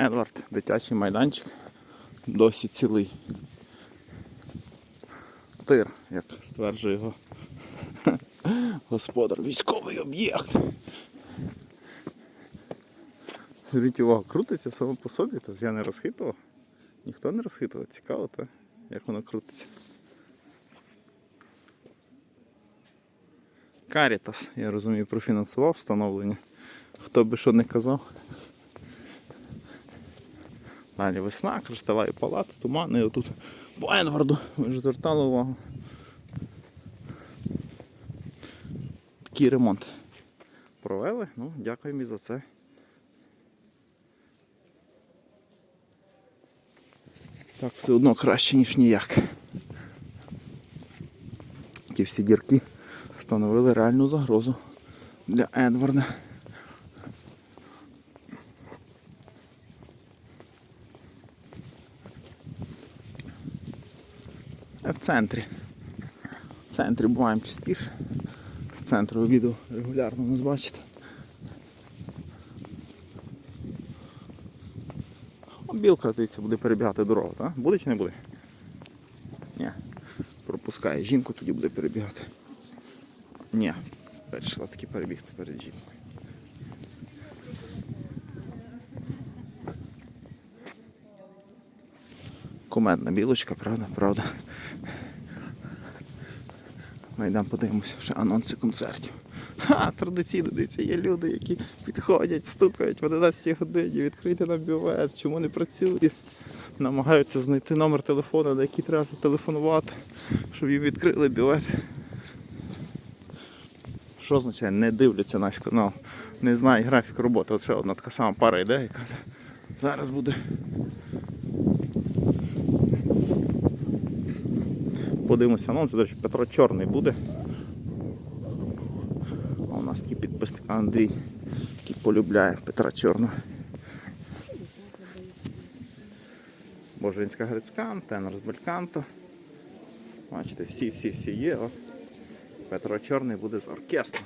Едвард, дитячий майданчик, досі цілий. Тир, як стверджує його господар, військовий об'єкт. Зверніть увагу, крутиться само по собі, тож я не розхитував. Ніхто не розхитував. Цікаво, та? як воно крутиться. Карітас, я розумію, профінансував встановлення. Хто би що не казав. Далі весна, кришталевий палац, туман, і отут по Енварду, ви вже звертали увагу. Такий ремонт провели, ну, дякуємо і за це. Так все одно краще, ніж ніяк. Ті всі дірки становили реальну загрозу для Едварда. Центрі. В центрі буваємо частіше. З центру відео регулярно нас бачите. О, білка, дивіться, буде перебігати дорогу, так? Буде чи не буде? Ні. Пропускає жінку, тоді буде перебігати. Ні. Вирішила таки перебігти перед жінкою. Кумедна білочка, правда, правда. Ми йдемо подивимося ще анонси концертів. Ха, традиційно дивіться, є люди, які підходять, стукають в 11 годині, відкрити нам бювет, чому не працює. Намагаються знайти номер телефону, на який треба зателефонувати, щоб їм відкрили бювет. Що означає, не дивляться наш канал, не знають графік роботи. От ще одна така сама пара йде, яка зараз буде. Подивимося анонс, до речі, Петро Чорний буде. А у нас такий підписник Андрій, який полюбляє Петра Чорного. Божинська Грицькан, тенор з Бельканто. Бачите, всі-всі-всі є. От. Петро Чорний буде з оркестром.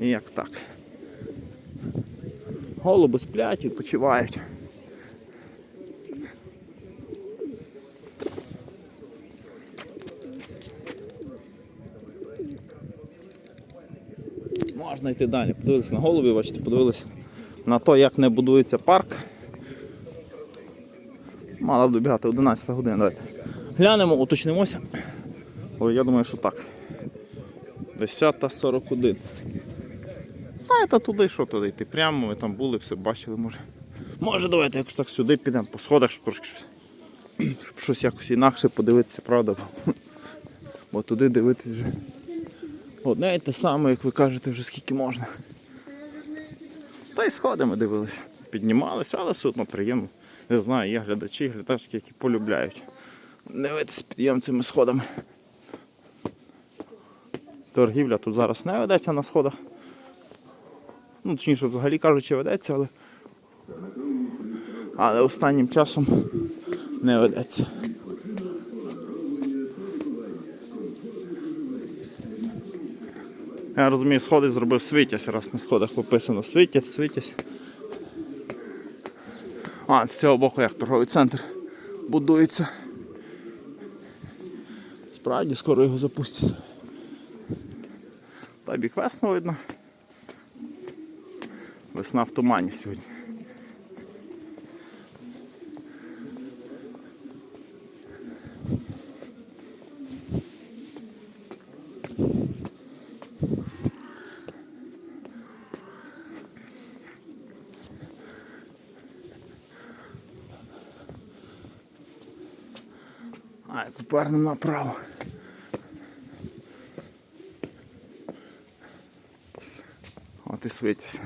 І як так. Голуби сплять, відпочивають. Можна йти далі. Подивилися на голові, бачите, подивилися на те, як не будується парк. Мала б добігати 11 годин. Давайте. Глянемо, уточнимося. Але я думаю, що так. 10.41. Знаєте, туди що туди йти? Прямо ми там були, все бачили, може. Може давайте якось так сюди підемо по сходах, щоб трошки щоб щось якось інакше подивитися, правда? Бо туди дивитися вже. Одне і те саме, як ви кажете, вже скільки можна. Та й сходи ми дивилися. Піднімалися, але все одно приємно. Не знаю, є глядачі, глядачки, які полюбляють. Дивитися підйом цими сходами. Торгівля тут зараз не ведеться на сходах. Ну, точніше, взагалі кажучи, ведеться, але. Але останнім часом не ведеться. Я розумію, сходи зробив світязь, раз на сходах пописано світязь, світязь. А, з цього боку як торговий центр будується. Справді скоро його запустять. Та бік весну видно. Весна в тумані сьогодні. Повернемо направо. От і світять.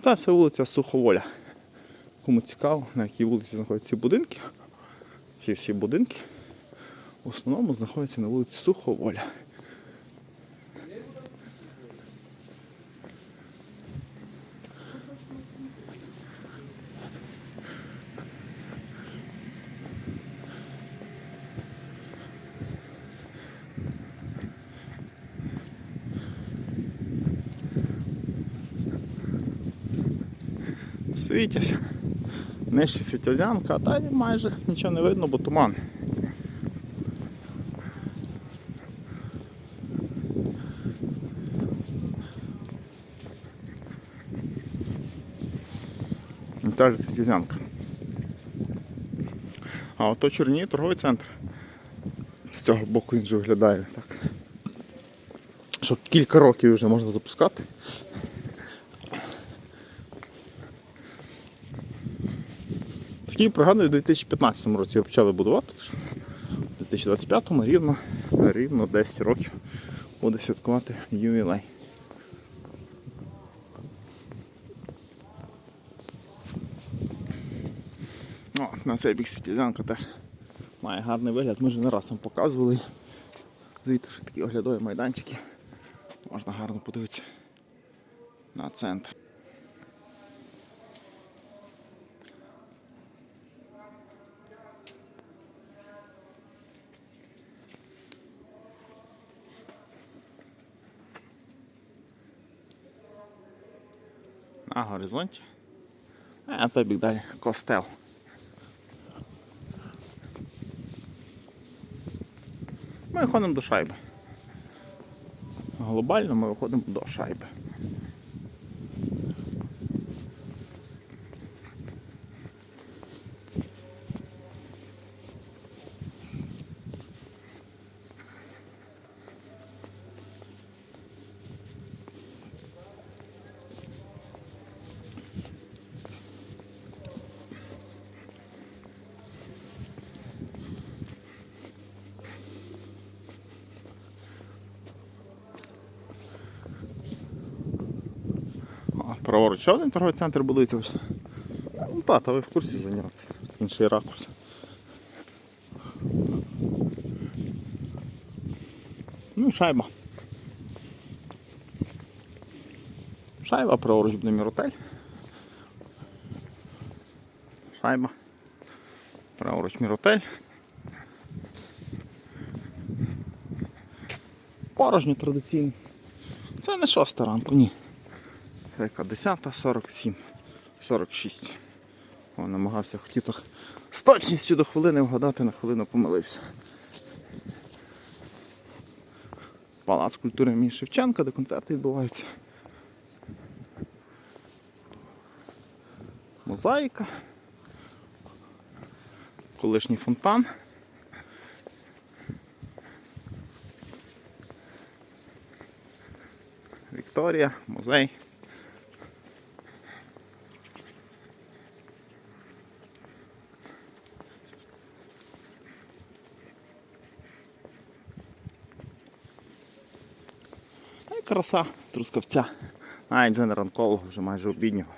Та вся вулиця Суховоля. Кому цікаво, на якій вулиці знаходяться будинки. Ці всі будинки в основному знаходиться на вулиці Суховоля. Світяся, нижче світязянка, а далі майже нічого не видно, бо туман. Та ж світязянка. А ото Чорні торговий центр. З цього боку він вже виглядає так. Щоб кілька років вже можна запускати. Такий пригадую, у 2015 році його почали будувати. У 2025 рівно, рівно 10 років буде святкувати ювілей. О, на цей бік світілянка теж має гарний вигляд. Ми вже не раз вам показували. Звідти ще такі оглядові майданчики. Можна гарно подивитися на центр. На горизонті. А той бік далі костел. Ми виходимо до шайби. Глобально ми виходимо до шайби. Праворуч ще один торговий центр будується. Ну та, та ви в курсі зайнятися. Інший ракурс. Ну шайба. Шайба, праворуч буде міротель. Шайба. Праворуч міротель. Порожньо традиційно. Це не шоста ранку, ні. Це яка 10, 47, 46. О, намагався хотів так з точністю до хвилини вгадати, на хвилину помилився. Палац культури імені Шевченка, де концерти відбуваються. Мозаїка. Колишній фонтан. Вікторія, музей. Краса трускавця. Навіть вже не ранкового, вже майже обіднього.